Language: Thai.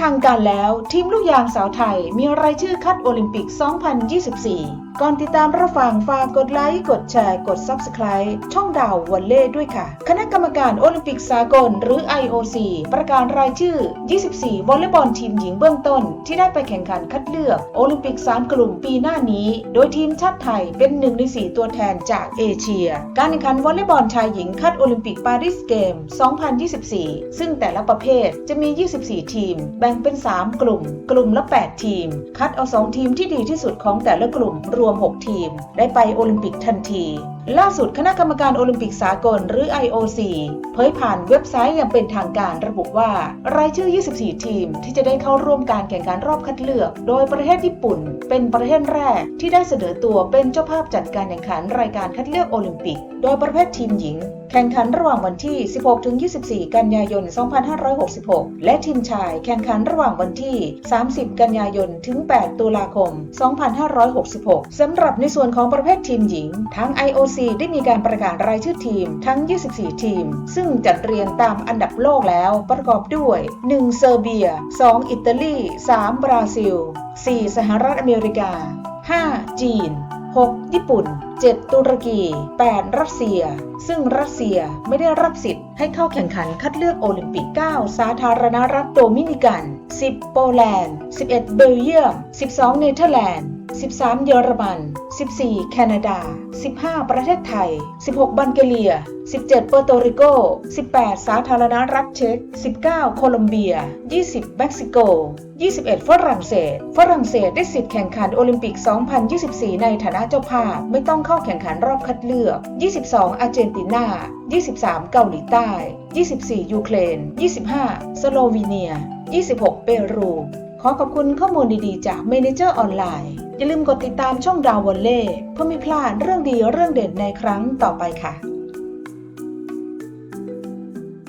ทางการแล้วทีมลูกยางสาวไทยมีรายชื่อคัดโอลิมปิก 2024 ก่อนติดตามรับฟังฝากกดไลค์ กดแชร์ กด Subscribe ช่องดาววันเล่ด้วยค่ะ คณะกรรมการโอลิมปิกสากลหรือ IOC ประกาศรายชื่อ 24 วอลเลย์บอลทีมหญิงเบื้องต้น ที่ได้ไปแข่งขันคัดเลือกโอลิมปิก 3 กลุ่มปีหน้านี้ โดยทีมชาติไทยเป็นหนึ่งใน 4 ตัวแทนจากเอเชีย การแข่งขันวอลเลย์บอลชายหญิงคัดโอลิมปิกปารีสเกม 2024 ซึ่งแต่ละประเภทจะมี 24 ทีมแบ่งเป็น 3 กลุ่ม กลุ่มละ 8 ทีม คัดเอา 2 ทีมที่ดีที่สุดของแต่ละกลุ่มรวม 6 ทีม ได้ไปโอลิมปิกทันทีล่าสุดคณะกรรมการโอลิมปิกสากลหรือ IOC เผยผ่านเว็บไซต์อย่างเป็นทางการระบุว่า รายชื่อ 24 ทีม ที่จะได้เข้าร่วมการแข่งขันรอบคัดเลือก โดยประเทศญี่ปุ่น เป็นประเทศแรกที่ได้เสนอตัวเป็นเจ้าภาพจัดการแข่งขันรายการคัดเลือกโอลิมปิก โดยประเภททีมหญิง ข่งขันระหว่างวันที่ 16-24 กันยายน 2566 และทีมชายแข่งขันระหว่างวันที่ 30 กันยายน ถึง 8 ตุลาคม 2566 สำหรับในส่วนของประเภททีมหญิง ทั้ง IOC ได้มีการประกาศรายชื่อทีมทั้ง 24 ทีม ซึ่งจัดเรียงตามอันดับโลกแล้วประกอบด้วย 1. เซอร์เบีย 2. อิตาลี 3. บราซิล 4. สหรัฐอเมริกา 5. จีน 6. ญี่ปุ่น 7. ตุรกี 8. รัสเซีย ซึ่งรัสเซียไม่ได้รับสิทธิ์ให้เข้าแข่งขันคัดเลือกโอลิมปิก 9. สาธารณรัฐโดมินิกัน 10. โปแลนด์ 11. เบลเยียม 12. เนเธอร์แลนด์ 13. เยอรมัน 14. แคนาดา 15. ประเทศไทย 16. บัลแกเรีย 17. เปอร์โตริโก 18. สาธารณรัฐเช็ก 19. โคลอมเบีย 20. เม็กซิโก 21. ฝรั่งเศส ฝรั่งเศสได้สิทธิ์แข่งขันโอลิมปิก 2024 ในฐานะเจ้าภาพ ไม่ต้องเข้าแข่งขันรอบคัดเลือก 22. อาร์เจนตินา 23. เกาหลีใต้ 24. ยูเครน 25. สโลวีเนีย 26. เปรู อขอบคุณข้อมูลดีๆ จากเมนเจอร์ออนไลน์อย่าลืมกดติดตามช่องดาววอลเล่เพื่อไม่พลาดเรื่องดีเรื่องเด่นในครั้งต่อไปค่ะ